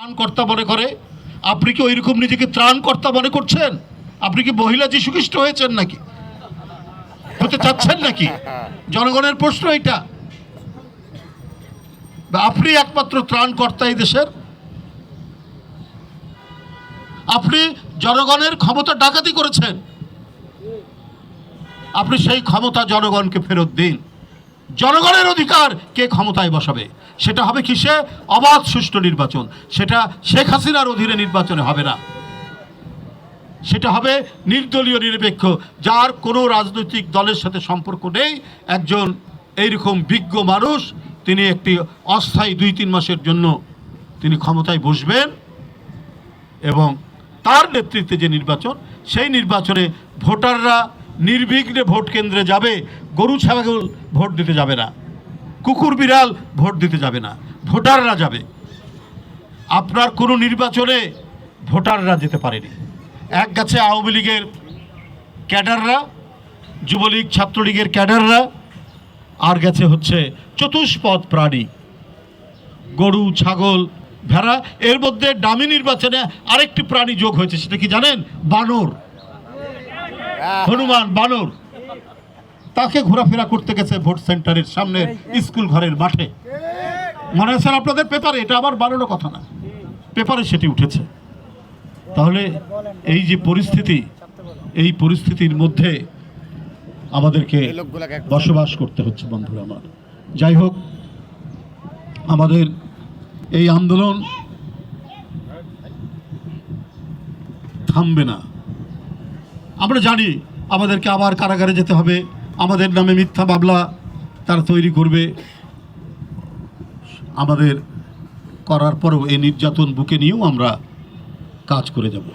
ত্রাণকর্তা মনে করে? আপনি কি ওইরকম নিজেকে ত্রাণকর্তা মনে করছেন? আপনি কি মহিলা যীশু খ্রিস্ট হয়েছেন নাকি? হতে চাচ্ছেন নাকি? জনগণের প্রশ্ন এটা আপনি একমাত্র ত্রাণকর্তা এই দেশের? আপনি জনগণের ক্ষমতা ডাকাতি করেছেন। আপনি সেই ক্ষমতা জনগণকে ফেরত দিন। জনগণের অধিকার কে ক্ষমতায় বসাবে? সেটা হবে কিসে? অবাধ সুষ্ঠু নির্বাচন। সেটা শেখ হাসিনার অধীনে নির্বাচনে হবে না। সেটা হবে নির্দলীয় নিরপেক্ষ, যার কোনো রাজনৈতিক দলের সাথে সম্পর্ক নেই। একজন এইরকম বিজ্ঞ মানুষ, তিনি একটি অস্থায়ী দুই, তিন মাসের জন্য তিনি ক্ষমতায় বসবেন এবং তার নেতৃত্বে যে নির্বাচন, সেই নির্বাচনে ভোটাররা নির্বিঘ্নে ভোট কেন্দ্রে যাবে, গরু ছাগল ভোট দিতে যাবে না, কুকুর বিড়াল ভোট দিতে যাবে না, ভোটাররা যাবে। আপনার কোনো নির্বাচনে ভোটাররা যেতে পারেনি। এক গাছে আওয়ামী লীগের ক্যাডাররা, যুবলীগ, ছাত্রলীগের ক্যাডাররা, আর গেছে হচ্ছে চতুষ্পদ প্রাণী, গরু, ছাগল, ভেড়া। এর মধ্যে ডামি নির্বাচনে আরেকটি প্রাণী যোগ হয়েছে, সেটা কি জানেন? বানর। হনুমান বানর। তাকে ঘোরাফেরা করতে গেছে ভোট সেন্টারের সামনে স্কুল ঘরের মাঠে। মনে আছে স্যার আপনাদের পেপারে? এটা আবার বানানো কথা না। পেপারে সেটি উঠেছে। তাহলে এই যে পরিস্থিতি এই পরিস্থিতির মধ্যে আমাদেরকে বসবাস করতে হচ্ছে বন্ধুরা আমার। যাই হোক আমাদের এই আন্দোলন থামবে না। আমরা জানি আমাদেরকে আবার কারাগারে যেতে হবে। আমাদের নামে মিথ্যা মামলা তারা তৈরি করবে। আমাদের করার পরেও এই নির্যাতন বুকে নিয়েও আমরা কাজ করে যাব।